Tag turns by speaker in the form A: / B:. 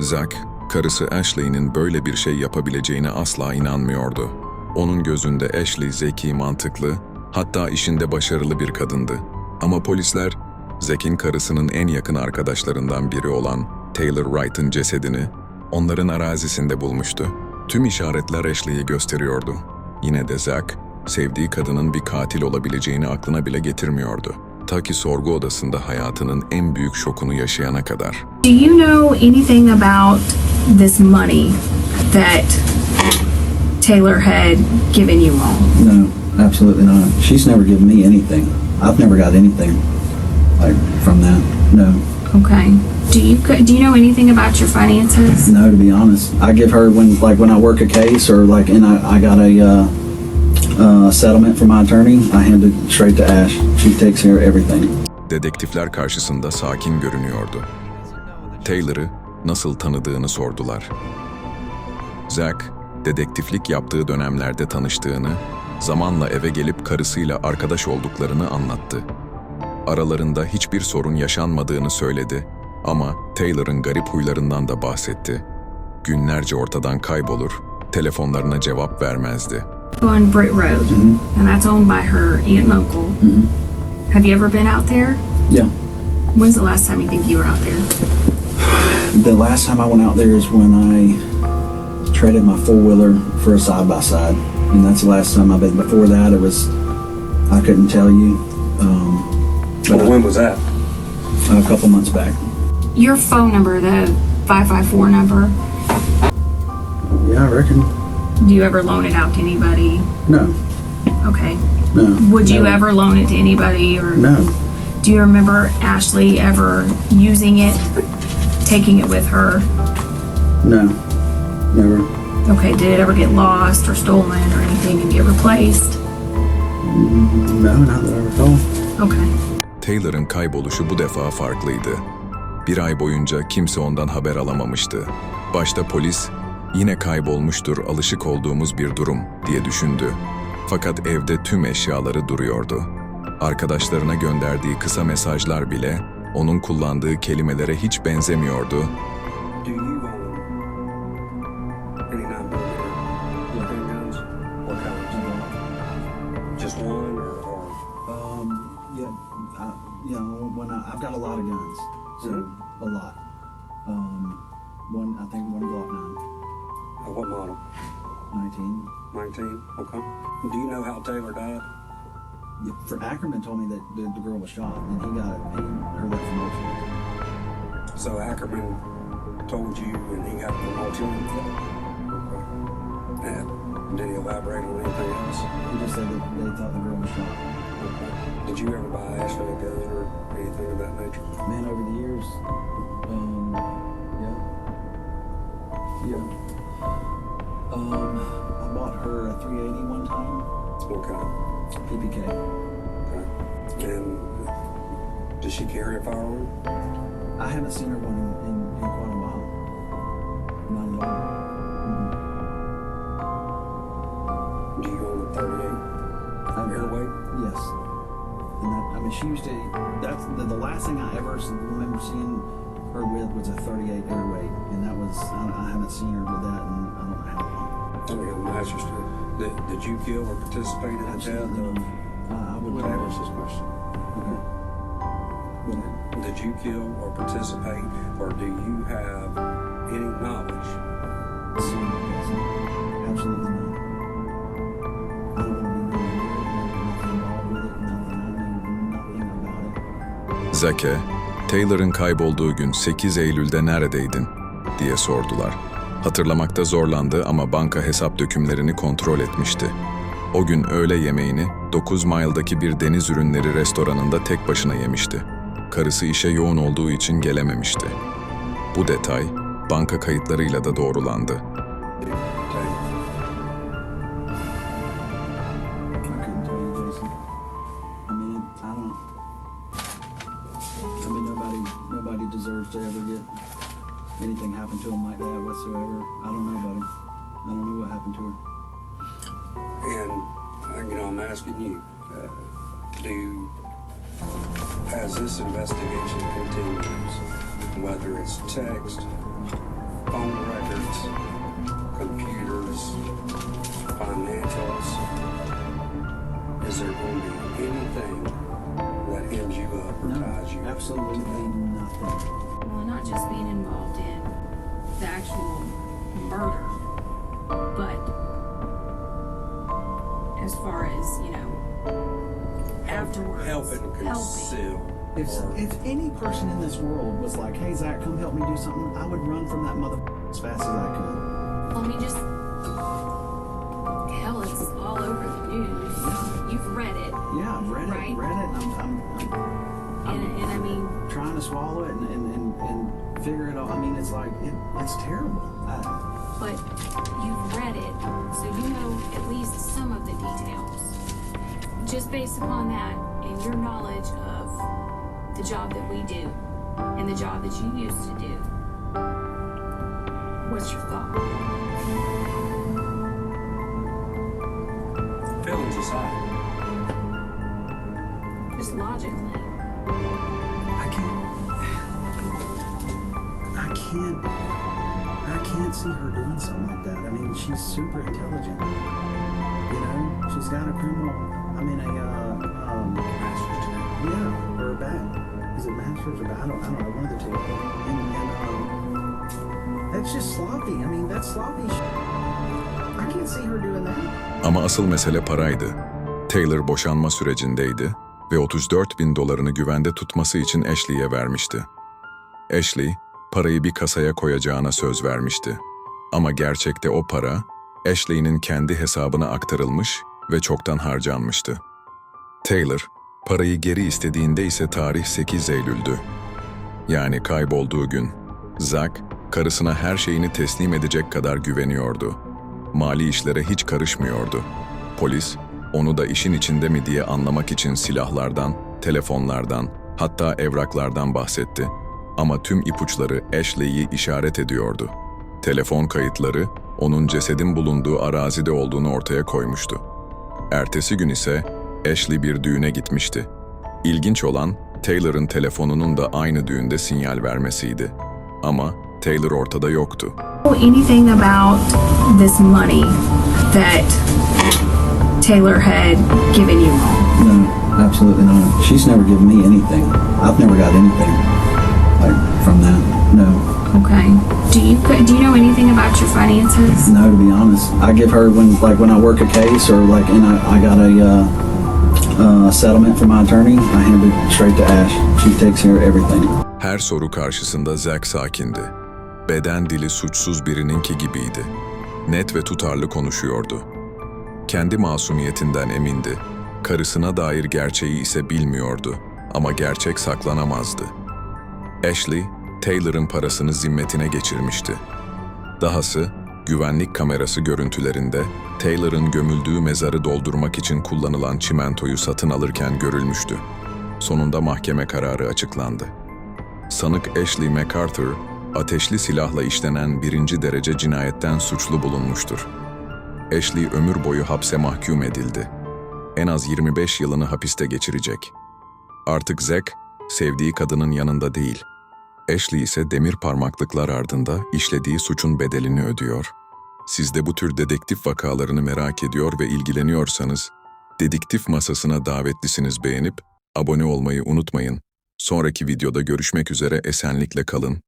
A: Zack, karısı Ashley'nin böyle bir şey yapabileceğine asla inanmıyordu. Onun gözünde Ashley zeki, mantıklı, hatta işinde başarılı bir kadındı. Ama polisler, Zack'in karısının en yakın arkadaşlarından biri olan Taylor Wright'ın cesedini onların arazisinde bulmuştu. Tüm işaretler Ashley'i gösteriyordu. Yine de Zack, sevdiği kadının bir katil olabileceğini aklına bile getirmiyordu. Ta ki sorgu odasında hayatının en büyük şokunu yaşayana kadar.
B: Do you know anything about this money that Taylor had given you all?
C: No, absolutely not. She's never given me anything. I've never got anything like from that. No,
B: Okay. Do you do you know anything about your finances?
C: no. To be honest, I give her when like when I work a case or like and I, I got a uh, uh, settlement from my attorney. I hand it straight to Ash. She takes care of everything.
A: Dedektifler karşısında sakin görünüyordu. Taylor'ı nasıl tanıdığını sordular. Zack, dedektiflik yaptığı dönemlerde tanıştığını, zamanla eve gelip karısıyla arkadaş olduklarını anlattı. Aralarında hiçbir sorun yaşanmadığını söyledi ama Taylor'ın garip huylarından da bahsetti. Günlerce ortadan kaybolur, telefonlarına cevap vermezdi.
B: On Britt Road, and that's owned by her aunt and uncle. Have you ever been out there?
C: Yeah.
B: When's the last time you think you were out there?
C: The last time I went out there is when I traded my four wheeler for a side by side, and that's the last time I've been. Before that, it was I couldn't tell you. Um, but
D: Well, when was that?
C: a couple months back.
B: Your phone number, the 554 number,
C: Yeah, I reckon.
B: Do you ever loan it out to anybody?
C: No,
B: Okay.
C: no.
B: Would you
C: never.
B: ever loan it to anybody or
C: No,
B: do you remember Ashley ever using it, taking it with her?
C: no, never.
B: Okay, did it ever get lost or stolen or anything and get replaced?
C: Mm, no, not that I recall.
B: Okay.
A: Taylor'ın kayboluşu bu defa farklıydı. Bir ay boyunca kimse ondan haber alamamıştı. Başta polis, yine kaybolmuştur alışık olduğumuz bir durum diye düşündü. Fakat evde tüm eşyaları duruyordu. Arkadaşlarına gönderdiği kısa mesajlar bile onun kullandığı kelimelere hiç benzemiyordu.
C: Um, yeah, I, you know, when I, I've got a lot of guns, so a lot. Um, one, I think one Glock 9,
D: uh, what model?
C: 19.
D: 19? Okay. Do you know how Taylor died?
C: Yeah, for Ackerman told me that the, the girl was shot, and he got he, her leg from Ultimate.
D: So Ackerman told you and he got the multi Okay. And did he elaborate on anything else?
C: He just said that they thought the girl was shot.
D: Okay. Did you ever buy Ashley a gun or anything of that nature?
C: Man, over the years, um, yeah, yeah. Um, I bought her a 380 one time,
D: What kind?
C: PPK.
D: Okay. And does she carry a firearm?
C: I haven't seen her one in, in, in quite a while. Not at all. Mhm.
D: Do you own a 38
C: I've-
D: airweight?
C: Yes. And that, I mean, she used to. That's the, the last thing I ever remember seeing her with was a 38 airweight, and that was I, I haven't seen her with that in I don't
D: answers to it. Did, did you kill or participate in the death of?
C: Uh, I would.
D: What was this question? Did you kill or participate, or do you have any knowledge?
C: Absolutely not. I don't want to be nowhere near it, nothing involved with it, nothing. I know nothing about it.
A: Zake, Taylor'ın kaybolduğu gün 8 Eylül'de neredeydin diye sordular. Hatırlamakta zorlandı ama banka hesap dökümlerini kontrol etmişti. O gün öğle yemeğini 9 Mile'daki bir deniz ürünleri restoranında tek başına yemişti. Karısı işe yoğun olduğu için gelememişti. Bu detay banka kayıtlarıyla da doğrulandı.
C: That whatsoever. I don't know, buddy. I don't know what happened to her.
D: And you know, I'm asking you, uh, do as this investigation continues, whether it's text, phone records, computers, financials. Is there going to be anything that ends you up or ties you?
C: absolutely nothing.
B: Well, not just being involved in the actual murder, but as far as, you know, afterwards.
D: Helping conceal.
C: If, if any person in this world was like, hey, Zach, come help me do something, I would run from that mother as fast as I could.
B: Well, I mean, just hell, it's all over the news. You've read it,
C: Yeah, I've read
B: Right.
C: it, read it, and I'm, I'm, I'm
B: and, and I mean,
C: trying to swallow it and, and, and, and figure it out. I mean, it's like, it, it's terrible. I,
B: but you've read it, so you know at least some of the details. Just based upon that and your knowledge of the job that we do and the job that you used to do, what's your thought?
D: Feelings aside,
B: Just logically.
C: Can't, I can't see her doing something like that. I mean, she's super intelligent. You know, she's got a criminal, I mean, a, uh, um,
D: master's degree.
C: Yeah, or a bat. Is it masters or bat? I don't, I don't know, one of the two. And, and um, that's just sloppy. I mean, that's sloppy. I can't see her doing that.
A: Ama asıl mesele paraydı. Taylor boşanma sürecindeydi ve 34 bin dolarını güvende tutması için Ashley'e vermişti. Ashley, parayı bir kasaya koyacağına söz vermişti. Ama gerçekte o para, Ashley'nin kendi hesabına aktarılmış ve çoktan harcanmıştı. Taylor, parayı geri istediğinde ise tarih 8 Eylül'dü. Yani kaybolduğu gün. Zack, karısına her şeyini teslim edecek kadar güveniyordu. Mali işlere hiç karışmıyordu. Polis, onu da işin içinde mi diye anlamak için silahlardan, telefonlardan, hatta evraklardan bahsetti. Ama tüm ipuçları Ashley'i işaret ediyordu. Telefon kayıtları, onun cesedin bulunduğu arazide olduğunu ortaya koymuştu. Ertesi gün ise Ashley bir düğüne gitmişti. İlginç olan Taylor'ın telefonunun da aynı düğünde sinyal vermesiydi. Ama Taylor ortada yoktu.
B: anything about this money that Taylor had given you?
C: No, absolutely not. She's never given me anything. I've never got anything like from that. No,
B: Okay. Do you do you know anything about your finances?
C: no. To be honest, I give her when like when I work a case or like and I, I got a uh, uh, settlement from my attorney. I hand it straight to Ash. She takes care of everything.
A: Her soru karşısında Zack sakindi. Beden dili suçsuz birininki gibiydi. Net ve tutarlı konuşuyordu. Kendi masumiyetinden emindi. Karısına dair gerçeği ise bilmiyordu ama gerçek saklanamazdı. Ashley, Taylor'ın parasını zimmetine geçirmişti. Dahası, güvenlik kamerası görüntülerinde Taylor'ın gömüldüğü mezarı doldurmak için kullanılan çimentoyu satın alırken görülmüştü. Sonunda mahkeme kararı açıklandı. Sanık Ashley MacArthur, ateşli silahla işlenen birinci derece cinayetten suçlu bulunmuştur. Ashley ömür boyu hapse mahkum edildi. En az 25 yılını hapiste geçirecek. Artık Zack, sevdiği kadının yanında değil. Ashley ise demir parmaklıklar ardında işlediği suçun bedelini ödüyor. Siz de bu tür dedektif vakalarını merak ediyor ve ilgileniyorsanız, Dedektif Masasına davetlisiniz beğenip abone olmayı unutmayın. Sonraki videoda görüşmek üzere esenlikle kalın.